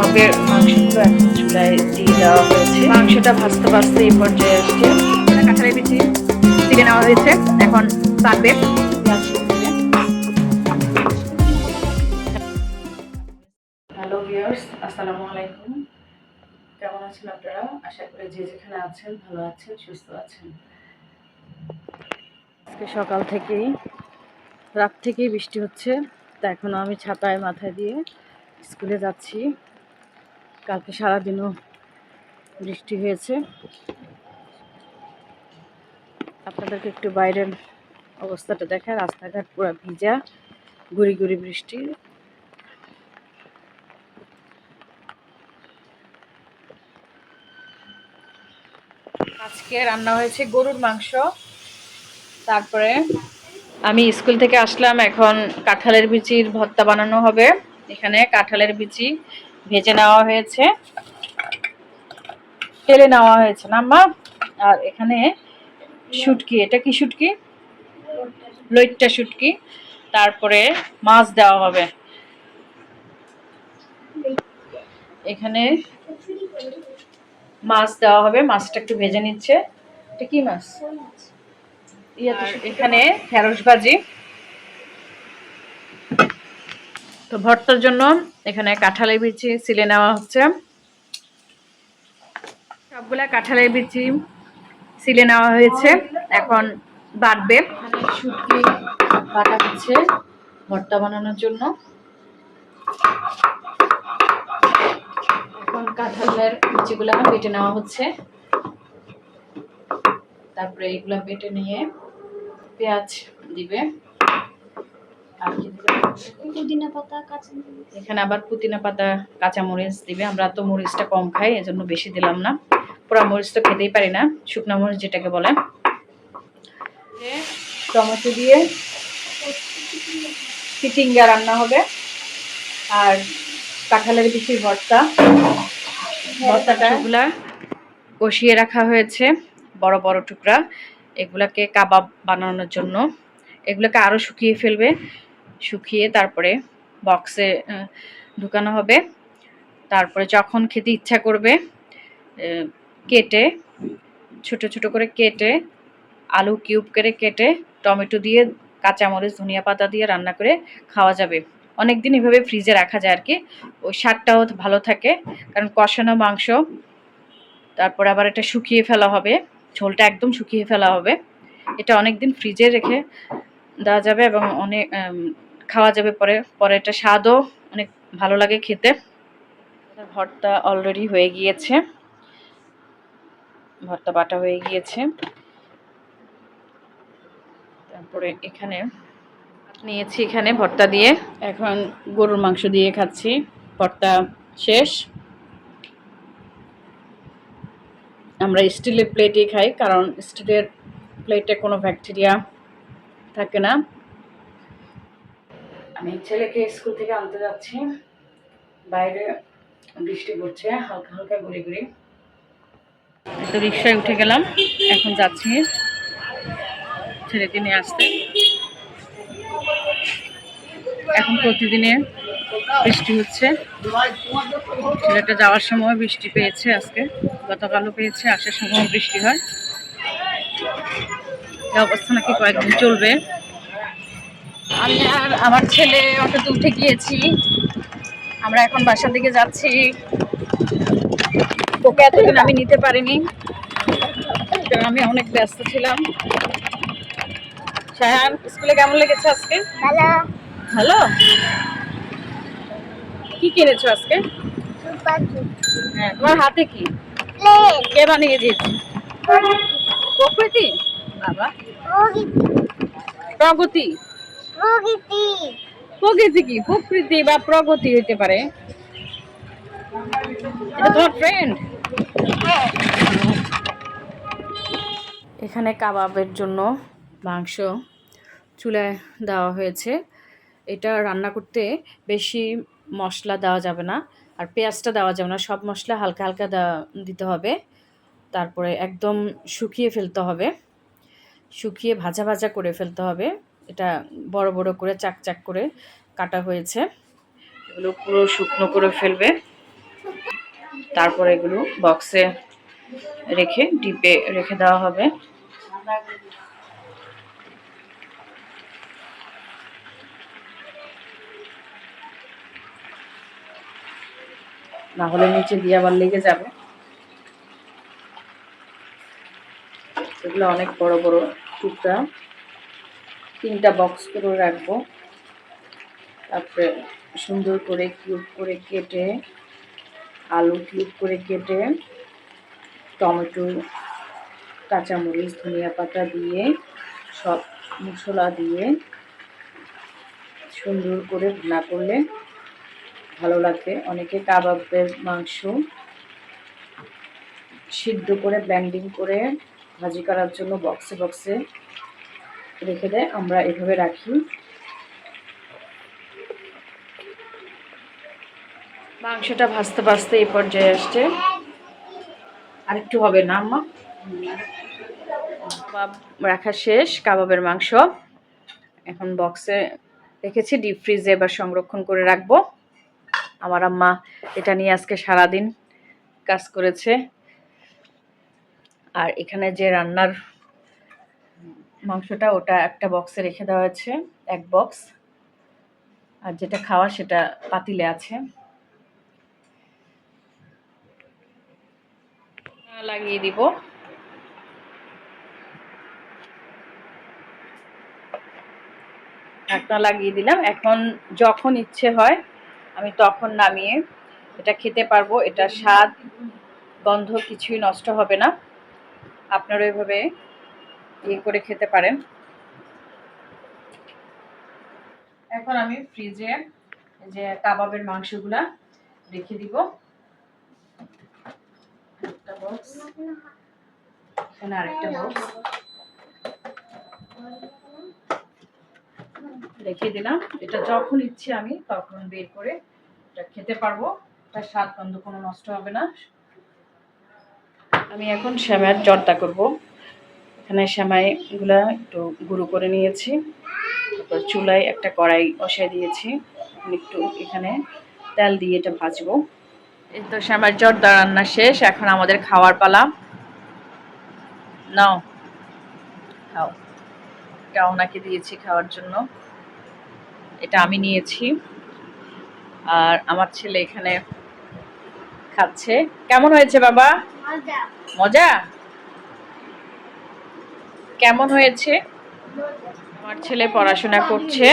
কাবাবের মাংসগুলো এখন চুলায় দিয়ে দেওয়া হয়েছে। মাংসটা ভাজতে ভাজতে এই পর্যায়ে আসছে। কাঁঠালের বিচি ছিঁড়ে নেওয়া হয়েছে। এখন পাকবে হ্যালো ভিউয়ার্স আসসালামু আলাইকুম। কেমন আছেন আপনারা? আশা করি যে যেখানে আছেন ভালো আছেন সুস্থ আছেন। আজকে সকাল থেকেই রাত থেকেই বৃষ্টি হচ্ছে। তা এখনও আমি ছাতায় মাথায় দিয়ে স্কুলে যাচ্ছি। কালকে সারাদিনও বৃষ্টি হয়েছে। আপনাদেরকে একটু বাইরের অবস্থাটা দেখা রাস্তাঘাট পুরো ভিজা, গুড়ি গুড়ি বৃষ্টি। আজকে রান্না হয়েছে গরুর মাংস। তারপরে আমি স্কুল থেকে আসলাম, এখন কাঁঠালের বিচির ভর্তা বানানো হবে। এখানে কাঁঠালের বিচি ভেজে নেওয়া হয়েছে। তেলে নেওয়া হয়েছে না মা? আর এখানে শুটকি এটা কি শুটকি? লইট্টা শুটকি। তারপরে মাছ দেওয়া হবে। এখানে মাছ দেওয়া হবে মাছটা একটু ভেজে নিচ্ছে। এটা কি মাছ? এখানে ঢেঁড়স ভাজি। তো ভর্তার জন্য এখানে কাঁঠালের বিচি সিলে নেওয়া হচ্ছে। সবগুলা কাঁঠালের বিচি সিলে নেওয়া হয়েছে। এখন বাটবে। শুটকি বাটা হচ্ছে ভর্তা বানানোর জন্য। এখন কাঁঠালের বিচিগুলো বেটে নেওয়া হচ্ছে। তারপরে এগুলো বেটে নিয়ে পেঁয়াজ দিবে? পুদিনা পাতা কাঁচা এখানে আবার পুদিনা পাতা কাঁচা মরিচ দিবে। আমরা তো মরিচটা কম খাই এজন্য বেশি দিলাম না। পুরা মরিচ তো খেতেই পারি না শুকনো মরিচ যেটাকে বলে। টমেটো দিয়ে চিচিঙ্গা রান্না হবে। আর কাঁঠালের বেশি ভর্তা। ভর্তাটা এগুলা কষিয়ে রাখা হয়েছে বড় বড় টুকরা। এগুলাকে কাবাব বানানোর জন্য। এগুলোকে আরও শুকিয়ে ফেলবে। শুকিয়ে তারপরে বক্সে ঢুকানো হবে। তারপরে যখন খেতে ইচ্ছা করবে কেটে, ছোট ছোট করে কেটে, আলু কিউব করে কেটে, টমেটো দিয়ে, কাঁচামরিচ, ধনিয়া পাতা দিয়ে রান্না করে খাওয়া যাবে। অনেক দিন এভাবে ফ্রিজে রাখা যায় আর কি ওই স্বাদটাও ভালো থাকে, কারণ কষানো মাংস, তারপর আবার এটা শুকিয়ে ফেলা হবে, ঝোলটা একদম শুকিয়ে ফেলা হবে। এটা অনেক দিন ফ্রিজে রেখে দেওয়া যাবে এবং অনেক খাওয়া যাবে পরে। পরে এটা স্বাদও অনেক ভালো লাগে খেতে। ভর্তা অলরেডি হয়ে গিয়েছে। ভর্তা বাটা হয়ে গিয়েছে। তারপরে এখানে নিয়েছি এখানে ভর্তা দিয়ে। এখন গরুর মাংস দিয়ে খাচ্ছি। ভর্তা শেষ। আমরা স্টিলের প্লেটেই খাই, কারণ স্টিলের প্লেটে কোনো ব্যাকটেরিয়া থাকে না। আমি ছেলেকে স্কুল থেকে আনতে যাচ্ছি। বাইরে বৃষ্টি পড়ছে, হালকা হালকা ঘুরে ঘুরে। তো রিক্সায় উঠে গেলাম, এখন যাচ্ছি ছেলেকে নিয়ে আসতে। এখন প্রতিদিনে বৃষ্টি হচ্ছে। ছেলেটা যাওয়ার সময় বৃষ্টি পেয়েছে আজকে, গতকালও পেয়েছে, আসার সময় বৃষ্টি হয়। অবস্থা নাকি কয়েকদিন চলবে। আমি আর আমার ছেলে অটোতে উঠে গিয়েছি। আমরা এখন বাসার দিকে যাচ্ছি। ওকে এতদিন আমি নিতে পারিনি। কারণ আমি অনেক ব্যস্ত ছিলাম। শাহান স্কুলে কেমন লেগেছে আজকে? ভালো। ভালো? কি কিনেছো আজকে? হ্যাঁ তোমার হাতে কি? কে বানিয়ে দিয়েছে? প্রকৃতি। বাবা। প্রগতি প্রকৃতি। প্রকৃতি কি? প্রকৃতি বা প্রগতি হইতে পারে। এখানে কাবাবের জন্য মাংস চুলায় দেওয়া হয়েছে। এটা রান্না করতে বেশি মশলা দেওয়া যাবে না আর পেঁয়াজটা দেওয়া যাবে না। সব মশলা হালকা হালকা দিতে হবে। তারপরে একদম শুকিয়ে ফেলতে হবে। শুকিয়ে ভাজা ভাজা করে ফেলতে হবে। এটা বড় বড় করে, চাক চাক করে কাটা হয়েছে। এগুলো পুরো শুকনো করে ফেলবে। তারপর এগুলো বক্সে রেখে ডিপে রেখে দেওয়া হবে। না হলে নিচে দিয়ে আবার লেগে যাবে। এগুলো অনেক বড় বড় টুকরা। তিনটা বক্স করে রাখব। তারপরে সুন্দর করে কিউব করে কেটে, আলু কিউব করে কেটে, টমেটো, কাঁচামরিচ ধনিয়া পাতা দিয়ে, সব মশলা দিয়ে সুন্দর করে রান্না করলে ভালো লাগবে। অনেকে কাবাবের মাংস সিদ্ধ করে ব্ল্যান্ডিং করে ভাজি করার জন্য বক্সে বক্সে রেখে দেয় আমরা এভাবে রাখি। মাংসটা ভাজতে ভাজতে এই পর্যায়ে আসছে। আরেকটু হবে না, আম্মা? কাবাব রাখা শেষ, কাবাবের মাংস। এখন বক্সে রেখেছি, ডিপ ফ্রিজে এবার সংরক্ষণ করে রাখব। আমার আম্মা এটা নিয়ে আজকে সারাদিন কাজ করেছে। আর এখানে যে রান্নার মাংসটা ওটা একটা বক্সে রেখে দেওয়া হয়েছে, এক বক্স আর যেটা খাওয়া সেটা পাতিলে আছে। লাগিয়ে দিব। ঢাকনা লাগিয়ে দিলাম। এখন যখন ইচ্ছে হয়, আমি তখন নামিয়ে এটা খেতে পারব। এটা স্বাদ, গন্ধ কিছুই নষ্ট হবে না। আপনারা এভাবে ইয়ে করে খেতে পারেন। এখন আমি ফ্রিজে যে কাবাবের মাংসগুলা রেখে দিব। একটা আরেকটা বক্স রেখে দিলাম। এটা যখন ইচ্ছে আমি তখন বের করে এটা খেতে পারব। তার স্বাদ গন্ধ কোনো নষ্ট হবে না। আমি এখন শ্যামাইয়ের জর্দা করব। এখানে শ্যামাইগুলা একটু গুঁড়ো করে নিয়েছি। তারপর চুলায় একটা কড়াই বসাই দিয়েছি। একটু এখানে তেল দিয়ে এটা ভাজবো। এই তো শ্যামার জর্দা রান্না শেষ। এখন আমাদের খাওয়ার পালা। নাও। খাও। এটা ওনাকে দিয়েছি খাওয়ার জন্য। এটা আমি নিয়েছি। আর আমার ছেলে এখানে খাচ্ছে। কেমন হয়েছে বাবা? মজা। মজা? কেমন হয়েছে? আমার ছেলে পড়াশোনা করছে।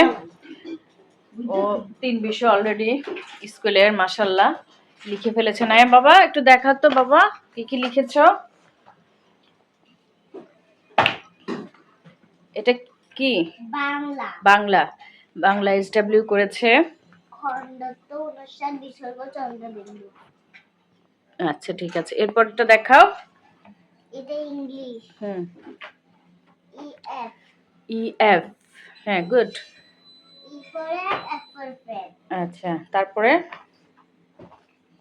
ও তিন বিষয় অলরেডি স্কুলের মাসাল্লাহ লিখে ফেলেছে। না বাবা একটু দেখা তো বাবা কি কি লিখেছ? এটা কি? বাংলা। বাংলা। বাংলা এস ডাব্লিউ করেছে। আচ্ছা ঠিক আছে। এরপরটা দেখাও। এটা ইংলিশ। হুম। ই এফ ই এফ হ্যাঁ গুড আচ্ছা তারপরে?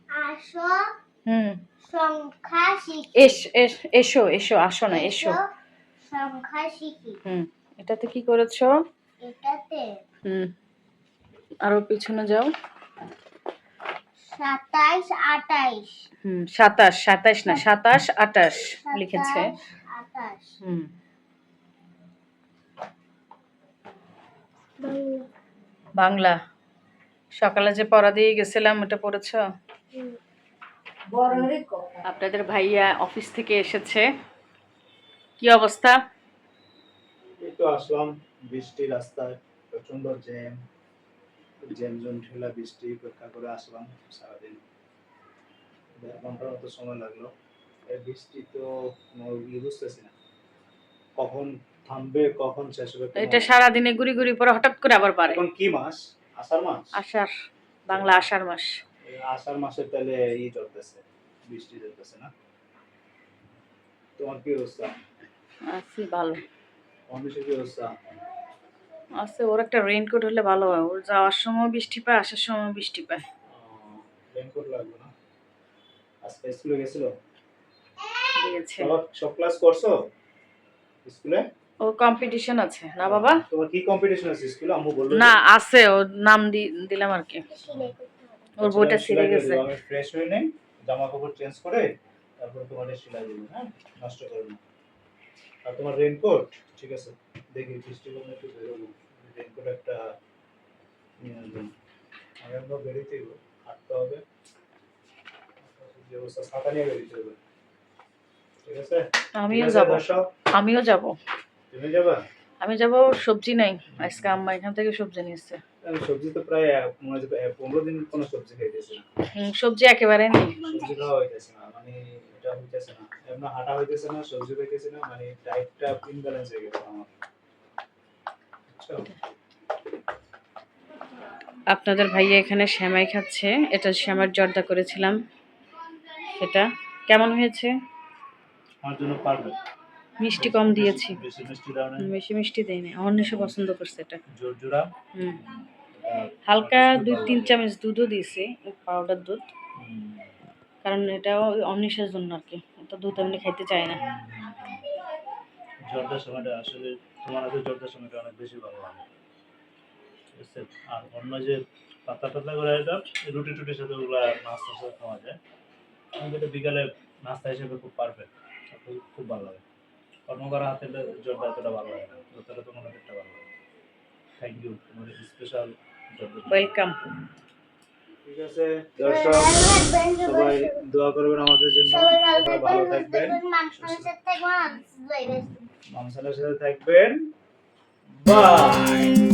আসো। হুম। সংখ্যা শিখি। এস এস এসো এসো আসো না এসো সংখ্যা শিখি। হুম এটাতে কি করেছ? এটাতে। হুম আরও পিছনে যাও। সাতাইশ আটাইশ। হুম সাতাশ সাতাশ না সাতাশ আটাশ লিখেছে। সাতাশ, হুম। বাংলা। সকালে যে পড়া দিয়ে গেছিলাম ওটা পড়েছ? আপনাদের ভাইয়া অফিস থেকে এসেছে। কি অবস্থা? এই তো আসলাম বৃষ্টি রাস্তায় প্রচণ্ড জ্যাম। জ্যাম জোন ঠেলা বৃষ্টি অপেক্ষা করে আসলাম সারাদিন। দেড় ঘণ্টার মতো সময় লাগল। এই বৃষ্টি তো বুঝতেছি না। কখন থামবে কখন শেষ হবে এটা সারাদিনে গুড়ি গুড়ি পরে হঠাৎ করে আবার পারে। এখন কি মাস? আষাঢ় মাস? আষাঢ় বাংলা আষাঢ় মাস। আষাঢ় মাসে তাহলে ই চলতেছে বৃষ্টি চলতেছে না? তোমার কি অবস্থা? আছি ভালো। তোমার কি অবস্থা? আছে ওর একটা রেইনকোট হলে ভালো হয়। ওর যাওয়ার সময় বৃষ্টি পায় আসার সময় বৃষ্টি পায়। রেনকোট লাগবে না? আজকে স্কুলে গেছিল? সব ক্লাস করছ? স্কুলে? ওর কম্পিটিশন আছে। না বাবা? তোমার কি কম্পিটিশন আছে স্কুলে? আম্মু বলল না আছে ওর নাম দিলাম আর কি। ওর বইটা ছিঁড়ে গেছে। আমি ফ্রেশ হয়ে নেই জামা কাপড় চেঞ্জ করে তারপরে তোমাদের সেলাই দেবে হ্যাঁ? নষ্ট করো না। আর তোমার রেনকোট ঠিক আছে? দেখি বৃষ্টি কমে একটু বেরোবো। রেনকোট একটা নিয়ে আসবেন আমি একদম বেরোতে হবে হাঁটতে হবে। ছাতা নিয়ে বেরোতে হবে। ঠিক আছে? আমিও যাব। আমিও যাব। তুমি যাবা? আমি যাব সবজি নাই। আজকে আম্মা এখান থেকে সবজি নিয়েছে। সবজি তো প্রায় মনে পনেরো দিন কোনো সবজি খাইতেছি সবজি একেবারে নেই। সবজি খাওয়া হইতেছে না মানে এটা হইতেছে না। এমন হাঁটা হইতেছে না সবজি খাইতেছে না মানে ডায়েটটা হয়ে গেছে আমার। আপনাদের ভাইয়া এখানে শ্যামাই খাচ্ছে এটা শ্যামার জর্দা করেছিলাম। সেটা কেমন হয়েছে? আমার জন্য পারবে মিষ্টি কম দিয়েছি। বেশি মিষ্টি দেয়নি অন্বেষে পছন্দ করছে এটা। হালকা দুই। তিন চামচ দুধও দিয়েছি পাউডার দুধ। কারণ এটাও অন্বেষের জন্য আর কি। তো দুধ এমনি খাইতে চাই না। জর্দার সময়টা আসলে তোমার হাতে জর্দার সময়টা অনেক বেশি ভালো লাগে। আর অন্য যে পাতা পাতলা করে এটা রুটি টুটির সাথে ওগুলা নাস্তার সাথে খাওয়া যায়। কিন্তু এটা বিকালে নাস্তা হিসেবে খুব পারফেক্ট খুব ভালো লাগে। কর্ম করা হাতে জর্দা এতটা ভালো লাগে না। যতটা তোমার হাতেরটা ভালো লাগে থ্যাংক ইউ তোমার স্পেশাল ওয়েলকাম ঠিক আছে দর্শক সবাই দোয়া করবেন আমাদের জন্য। সবাই ভালো থাকবেন মানুষের সাথে থাকবেন। বা সাথে থাকবেন। বাই